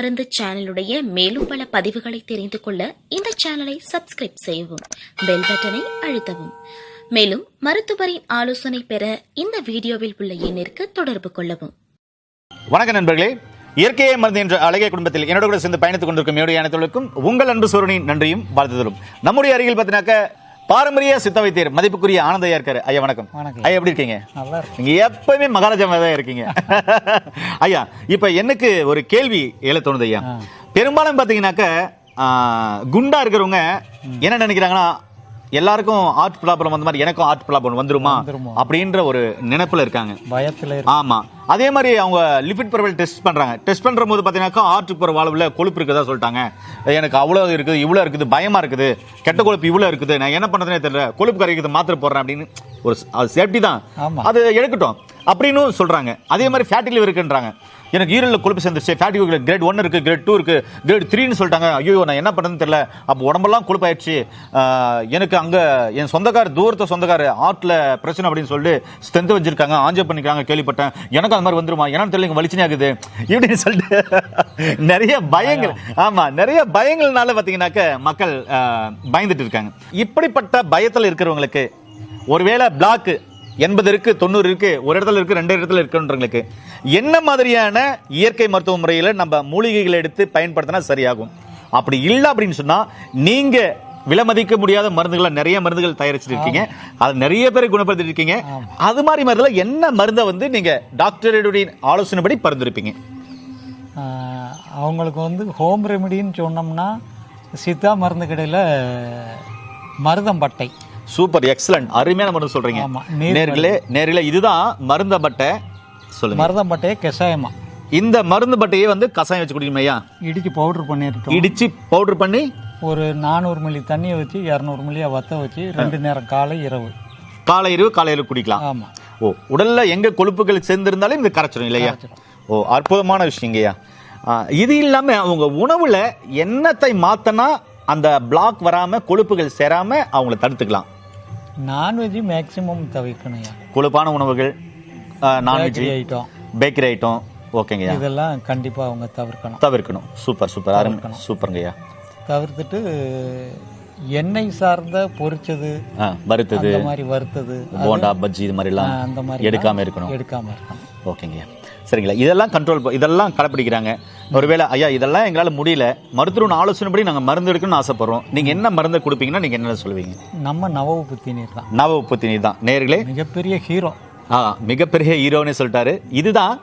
மருந்து சேனலுடைய மேலும் பல பதிவுகளை தெரிந்து கொள்ள இந்த சேனலை சப்ஸ்கிரைப் செய்யவும் பெல் பட்டனை அழுத்தவும். மேலும் மருத்துவரின் ஆலோசனை பெற இந்த வீடியோவில் உள்ள எண்ணிற்கு தொடர்பு கொள்ளவும். வணக்க நண்பர்களே. இயற்கையை மருந்து என்ற அழகிய குடும்பத்தில் என்னோட கூட சேர்ந்து பயணித்துக் கொண்டிருக்கும் என்னுடைய அனைத்துக்கும் உங்கள் அன்பு சோழனின் நன்றியும் வாழ்த்துதலும். நம்முடைய அருகில் பார்த்தீங்கன்னாக்க பாரம்பரிய சித்த வைத்தியர் மதிப்புக்குரிய ஆனந்தையா இருக்காரு. ஐயா வணக்கம். ஐயா எப்படி இருக்கீங்க? நீங்க எப்பவுமே மகாராஜா தான் இருக்கீங்க. ஐயா இப்ப எனக்கு ஒரு கேள்வி எழ தோணுது ஐயா. பெரும்பாலும் பாத்தீங்கன்னாக்க குண்டா இருக்கிறவங்க என்ன நினைக்கிறாங்கன்னா எல்லாருக்கும் ஆர்ட் ப்ராப்ளம் வந்த மாதிரி எனக்கும் ஆர்ட் ப்ராப்ளம் வந்துருமா. அப்படின்ற ஒரு நினைப்புல இருக்காங்க. பயத்துல ஆமா. அதே மாதிரி அவங்க லிபிட் ப்ரொஃபைல் டெஸ்ட் பண்றாங்க. டெஸ்ட் பண்ற போது பாத்தீங்கன்னாக்கா ஆர்ட் போற வாழ்வுல கொழுப்பு இருக்குதா சொல்லிட்டாங்க. எனக்கு அவ்வளவு இருக்குது இவ்வளவு இருக்குது பயமா இருக்குது கெட்ட கொழுப்பு இவ்வளவு இருக்குது நான் என்ன பண்றதுனே தெரியல கொழுப்பு கரைக்குது மாத்திரை போடுறேன் அப்படின்னு ஒரு அது சேஃப்டி தான். அது எடுக்கட்டும். அப்படின்னு சொல்றாங்க. அதே மாதிரி ஃபேட்டி லிவர் இருக்குன்றாங்க. எனக்கு ஈரலில் கொழுப்பு சேர்ந்துருச்சு. ஃபேட்டி கிரேட் ஒன் இருக்கு கிரேட் டூ இருக்கு கிரேட் த்ரீன்னு சொல்லிட்டாங்க. ஐயோ நான் என்ன பண்றதுன்னு தெரியல. அப்போ உடம்பெல்லாம் கொழுப்பாயிடுச்சு. எனக்கு அங்க என் சொந்தக்கார தூரத்தை சொந்தக்கார ஆர்ட்ல பிரச்சனை அப்படின்னு சொல்லிட்டு ஸ்ட்ரென்த் வச்சிருக்காங்க. ஆஞ்சோ பண்ணிக்கிறாங்க கேள்விப்பட்டேன். எனக்கு அது மாதிரி வந்துருமா? என்னன்னு தெரியல இங்க வலிச்சுனே ஆகுது. இப்படின்னு சொல்லிட்டு நிறைய பயங்கள். ஆமா. நிறைய பயங்கள்னால பாத்தீங்கன்னாக்க மக்கள் பயந்துட்டு இருக்காங்க. இப்படிப்பட்ட பயத்துல இருக்கிறவங்களுக்கு ஒருவேளை பிளாக் எண்பது இருக்கு தொண்ணூறு இருக்கு ஒரு இடத்துல இருக்கு ரெண்டு இடத்துல இருக்குன்றவங்களுக்கு. என்ன மாதிரியான இயற்கை மருத்துவ முறையில் நம்ம மூலிகைகளை எடுத்து பயன்படுத்தினா சரியாகும்? அப்படி இல்லை அப்படின்னு சொன்னா நீங்க விலைமதிக்க முடியாத மருந்துகளை நிறைய மருந்துகள் தயாரிச்சிட்டு இருக்கீங்க அது நிறைய பேரை குணப்படுத்திட்டு இருக்கீங்க அது மாதிரி மருந்துல என்ன மருந்தை வந்து நீங்க டாக்டருடைய ஆலோசனைப்படி பரிந்துரைப்பீங்க? அவங்களுக்கு வந்து ஹோம் ரெமெடின்னு சொன்னோம்னா சித்தா மருந்து கடையில் மருதம்பட்டை. சூப்பர் எக்ஸலண்ட் அருமையான மருந்து நீர் நேர்களே நேர்களே இதுதான் மருந்த பட்டை. சொல்லுங்க. மருதம்பட்டையை கஷாயமா. இந்த மருந்து பட்டையை வந்து கசாயம் வச்சு குடிக்கணும் ஐயா? இடிச்சு பவுடர் பண்ணிருக்கோம். இடிச்சு பவுடர் பண்ணி? ஒரு நானூறு மில்லி தண்ணியை வச்சு இரநூறு மில்லியா வத்த வச்சு ரெண்டு நேரம் காலை இரவு. காலை இரவு காலையில குடிக்கலாம். ஆமா. ஓ உடல்ல எங்க கொழுப்புகள் சேர்ந்திருந்தாலும் இது கரைச்சிடும் இல்லையா. ஓ அற்புதமான விஷயங்கய்யா இது இல்லாம உங்க உணவுல எண்ணத்தை மாத்தனா அந்த பிளாக் வராம கொழுப்புகள் சேராம அவங்கள தடுத்துக்கலாம். நான்வெஜ் மேக்சிமம் தவிர்க்கணும்யா கொழுப்பான உணவுகள் non veg item bakery item ஓகேங்கய்யா இதெல்லாம் கண்டிப்பா அவங்க தவிர்க்கணும். தவிர்க்கணும். சூப்பர் சூப்பர் அருமை. சூப்பருங்கய்யா தவிர்த்துட்டு எண்ணெய் சார்ந்த பொரிச்சது வறுத்தது அந்த மாதிரி வறுத்தது போண்டா பஜ்ஜி இது மாதிரி எல்லாம் ஆஹ் அந்த மாதிரி எடுக்காம இருக்கணும். எடுக்காம இருக்கணும். ஓகேங்கய்யா சரிங்களா? இதெல்லாம் கண்ட்ரோல் இதெல்லாம் கடைப்பிடிக்கிறாங்க. ஒருவேளை ஐயா இதெல்லாம் எங்களால் முடியல. மருத்துவன் ஆலோசனைப்படி நாங்கள் மருந்து எடுக்கணும்னு ஆசைப்படுறோம். நீங்கள் என்ன மருந்து கொடுப்பீங்கன்னா நீங்கள் என்ன சொல்லுவீங்க? நம்ம நவ உப்பு நீர் தான். நவ உற்பத்தி நீர் தான். நேர்களே. மிகப்பெரிய ஹீரோ. ஆ மிகப்பெரிய ஹீரோன்னு சொல்லிட்டாரு. இதுதான்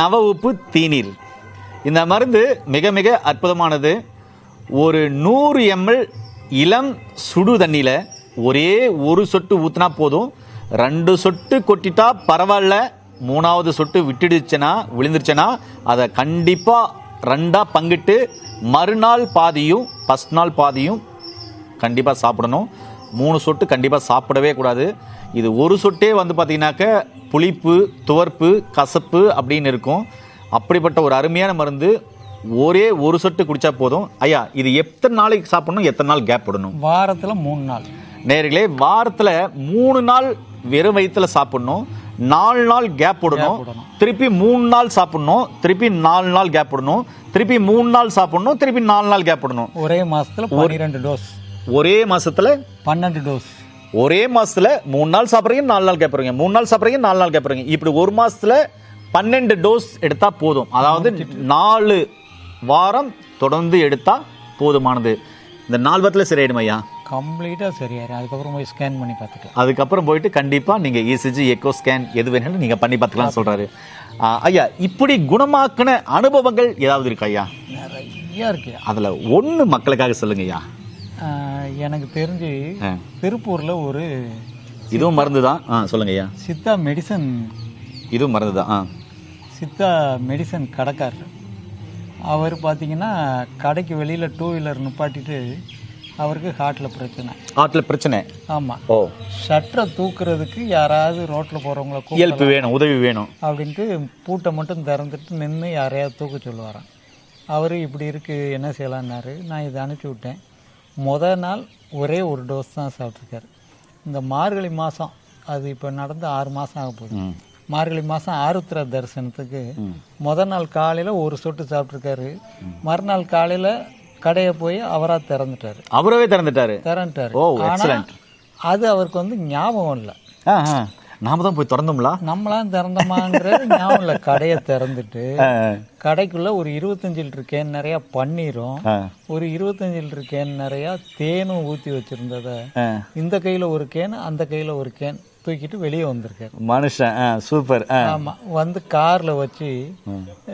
நவ உப்பு தீநீர் இந்த மருந்து மிக மிக அற்புதமானது. ஒரு நூறு எம்எல் இளம் சுடு தண்ணியில் ஒரே ஒரு சொட்டு ஊற்றினா போதும். ரெண்டு சொட்டு கொட்டிட்டா பரவாயில்ல. மூணாவது சொட்டு விட்டுடுச்சுன்னா விழுந்துருச்சுன்னா அதை கண்டிப்பாக ரெண்டாக பங்கிட்டு மறுநாள் பாதியும் ஃபஸ்ட் நாள் பாதியும் கண்டிப்பாக சாப்பிடணும். மூணு சொட்டு கண்டிப்பாக சாப்பிடவே கூடாது. இது ஒரு சொட்டே வந்து பார்த்தீங்கன்னாக்க புளிப்பு துவர்ப்பு கசப்பு அப்படின்னு இருக்கும். அப்படிப்பட்ட ஒரு அருமையான மருந்து ஒரே ஒரு சொட்டு குடிச்சா போதும். ஐயா இது எத்தனை நாளைக்கு சாப்பிடணும்? எத்தனை நாள் கேப் விடணும்? வாரத்துல மூணு நாள். நேர்களே வாரத்தில் மூணு நாள் வெறும் வயிற்றுல சாப்பிடணும். நாலு நாள் கேப் விடணும். திருப்பி மூணு நாள் சாப்பிடணும். திருப்பி நாலு நாள் கேப் விடணும். திருப்பி மூணு நாள் சாப்பிடணும். திருப்பி நாலு நாள் கேப் விடணும். ஒரே மாசத்துல பன்னிரெண்டு டோஸ் ஒரே மாசத்துல பன்னெண்டு டோஸ் ஒரே மாசத்துல மூணு நாள் சாப்பிட்றீங்க நாலு நாள் கேட்பறீங்க மூணு நாள் சாப்பிட்றீங்க நாலு நாள் கேட்பறீங்க இப்படி ஒரு மாசத்துல பன்னெண்டு டோஸ் எடுத்தா போதும். அதாவது நாலு வாரம் தொடர்ந்து எடுத்தா போதுமானது. இந்த நாலு வாரத்தில் சரியாயிடும் ஐயா? கம்ப்ளீட்டா சரியாயிரும். அதுக்கப்புறம் போய் ஸ்கேன் பண்ணி பார்த்துக்கலாம். அதுக்கப்புறம் போயிட்டு கண்டிப்பா நீங்க இசிஜி எக்கோ ஸ்கேன் எது வேணாலும் நீங்க பண்ணி பார்த்துக்கலாம். சொல்றாரு. ஆ, ஐயா இப்படி குணமாக்கின அனுபவங்கள் ஏதாவது இருக்கா ஐயா? நிறைய இருக்கு. அதுல ஒண்ணு மக்களுக்காக சொல்லுங்க ஐயா. எனக்கு தெரிஞ்சு. திருப்பூர்ல ஒரு இதுவும் மருந்து தான். ஆ சொல்லுங்க ஐயா. சித்தா மெடிசன் இதுவும் மருந்து தான் ஆ. சித்தா மெடிசன் கடைக்காரர். அவர் பார்த்தீங்கன்னா கடைக்கு வெளியில் டூ வீலர் நிப்பாட்டிட்டு அவருக்கு ஹார்ட்டில் பிரச்சனை. ஆட்டில் பிரச்சனை? ஆமாம் ஓ. ஷட்டரை தூக்குறதுக்கு யாராவது ரோட்டில் போகிறவங்கள கூப்பிட்டு ஹெல்ப் வேணும் உதவி வேணும். அப்படின்ட்டு பூட்டை மட்டும் திறந்துட்டு நின்று யாரையாவது தூக்க சொல்லுவாராம். அவர் இப்படி இருக்குது என்ன செய்யலான்னாரு. நான் இதை அனுப்பிச்சி விட்டேன். முத நாள் ஒரே ஒரு டோஸ் தான் சாப்பிட்ருக்காரு இந்த மார்கழி மாதம் அது இப்போ நடந்து ஆறு மாதம் ஆக போகுது. மார்கழி மாதம் ஆருத்ரா தரிசனத்துக்கு முத நாள் காலையில் ஒரு சொட்டு சாப்பிட்ருக்காரு மறுநாள் காலையில் கடையை போய் அவராக திறந்துட்டாரு. அவரவே திறந்துட்டாரு. திறந்துட்டாரு. ஓ, excellent. அது அவருக்கு வந்து ஞாபகம் இல்லை. நாம தான் போய் திறந்தோம்ல? நம்மளாம் திறந்தோமாங்கிறது ஞாபகம் இல்லை. கடையை திறந்துட்டு கடைக்குள்ள ஒரு இருபத்தஞ்சு லிட்டர் கேன் நிறைய பன்னீரும் ஒரு இருபத்தஞ்சு லிட்டர் கேன் நிறைய தேனும் ஊற்றி வச்சிருந்தத. இந்த கையில் ஒரு கேன் அந்த கையில் ஒரு கேன். தூக்கிட்டு வெளியே வந்திருக்காரு. மனுஷன் ஆ, சூப்பர் ஆ. ஆமா வந்து கார்ல வச்சு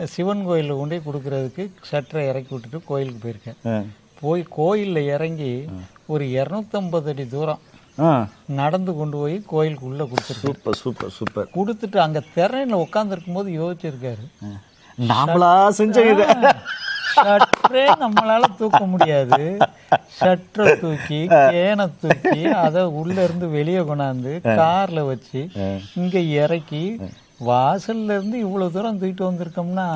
சிவன் கோயிலில் கொண்டு போய் கொடுக்கறதுக்கு ஷட்டரை இறக்கி விட்டுட்டு கோயிலுக்கு போயிருக்கேன். போய் கோயில்ல இறங்கி ஒரு இரநூத்தம்பது அடி தூரம். நடந்து கொண்டு போய் கோயிலுக்கு உள்ள கொடுத்துருக்கேன். Super super super. கொடுத்துட்டு அங்க திரையில உட்காந்துருக்கும் போது யோசிச்சிருக்காரு. நாமளா செஞ்ச ஷட்டரே நம்மளால தூக்க முடியாது. ஷட்டரை தூக்கி கேனை தூக்கி அதை உள்ள இருந்து வெளியே கொண்டாந்து கார்ல வச்சு இங்க இறக்கி வாசல்ல இருந்து இவ்வளவு தூரம் தூக்கிட்டு வந்திருக்கோம்னா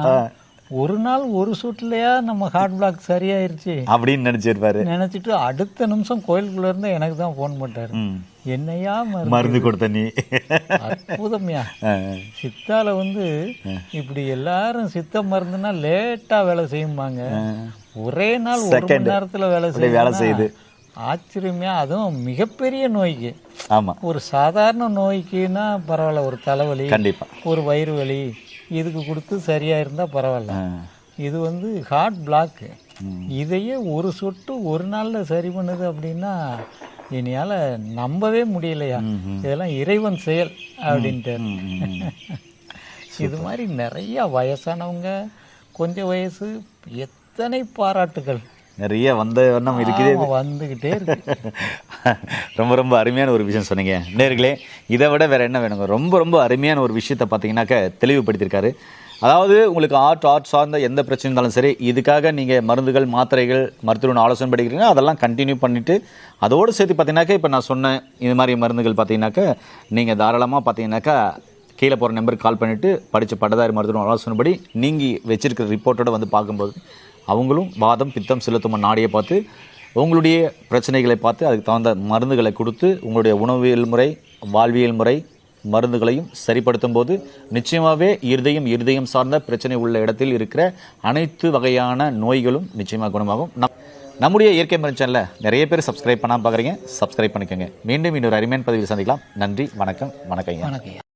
ஒரு நாள் ஒரு சுட்டுலயா நம்ம ஹார்ட் பிளாக் சரியாயிருச்சு. அப்படின்னு நினைச்சிருப்பாரு. நினைச்சிட்டு அடுத்த நிமிஷம் கோயிலுக்குள்ள இருந்து எனக்கு தான் ஃபோன் பண்ணாரு ம். என்னையா மருந்து கொடுத்த நீ. அற்புதம்யா. சித்தால வந்து இப்படி எல்லாரும் சித்த மருந்துனா லேட்டா வேலை செய்யுமாங்க ஒரே நாள் ஒரு மணி நேரத்துல வேலை அப்படியே வேலை செய்யுது செய்யுது. ஆச்சரியமா அதுவும் மிகப்பெரிய நோய்க்கு. ஆமா. ஒரு சாதாரண நோய்க்குன்னா பரவாயில்ல ஒரு தலைவலி கண்டிப்பா. ஒரு வயிறு வலி இதுக்கு கொடுத்து சரியா இருந்தா பரவாயில்ல. இது வந்து ஹார்ட் பிளாக் இதையே ஒரு சொட்டு ஒரு நாள்ல சரி பண்ணுது அப்படின்னா இனியால நம்பவே முடியலையா? இதெல்லாம் இறைவன் செயல் அப்படின்ட்டு. இது மாதிரி நிறைய வயசானவங்க கொஞ்சம் வயசு எத்தனை பாராட்டுகள். நிறைய வந்த வண்ணம் இருக்குது. ஆமா, வந்துகிட்டே இருக்கு. ரொம்ப ரொம்ப அருமையான ஒரு விஷயம் சொன்னீங்க. நேர்களே இதை விட வேறு என்ன வேணுங்க? ரொம்ப ரொம்ப அருமையான ஒரு விஷயத்தை பார்த்தீங்கன்னாக்க தெளிவுபடுத்தியிருக்காரு. அதாவது உங்களுக்கு ஆர்ட் ஆர்ட் சார்ந்த எந்த பிரச்சனை இருந்தாலும் சரி இதுக்காக நீங்கள் மருந்துகள் மாத்திரைகள் மருத்துவன் ஆலோசனை படிக்கிறீங்கன்னா அதெல்லாம் கண்டினியூ பண்ணிவிட்டு அதோடு சேர்த்து பார்த்தீங்கன்னாக்கா இப்போ நான் சொன்னேன் இது மாதிரி மருந்துகள் பார்த்தீங்கன்னாக்கா நீங்கள் தாராளமாக பார்த்தீங்கன்னாக்கா கீழே போகிற நம்பருக்கு கால் பண்ணிவிட்டு படித்த பட்டதாரி மருத்துவ ஆலோசனைப்படி நீங்கள் வச்சிருக்கிற ரிப்போர்ட்டோட வந்து பார்க்கும்போது அவங்களும் வாதம் பித்தம் செலுத்தும் நாடியை பார்த்து உங்களுடைய பிரச்சனைகளை பார்த்து அதுக்கு தகுந்த மருந்துகளை கொடுத்து உங்களுடைய உணவியல் முறை வாழ்வியல் முறை மருந்துகளையும் சரிப்படுத்தும் போது நிச்சயமாகவே இருதயம் இருதயம் சார்ந்த பிரச்சனை உள்ள இடத்தில் இருக்கிற அனைத்து வகையான நோய்களும் நிச்சயமாக குணமாகும். நம் நம்முடைய இயற்கை மருந்து சேனலில் நிறைய பேர் சப்ஸ்கிரைப் பண்ணாமல் பார்க்குறீங்க சப்ஸ்கிரைப் பண்ணிக்கோங்க. மீண்டும் இன்னொரு அருமையான பதிவில் சந்திக்கலாம். நன்றி வணக்கம் வணக்கம் வணக்கம்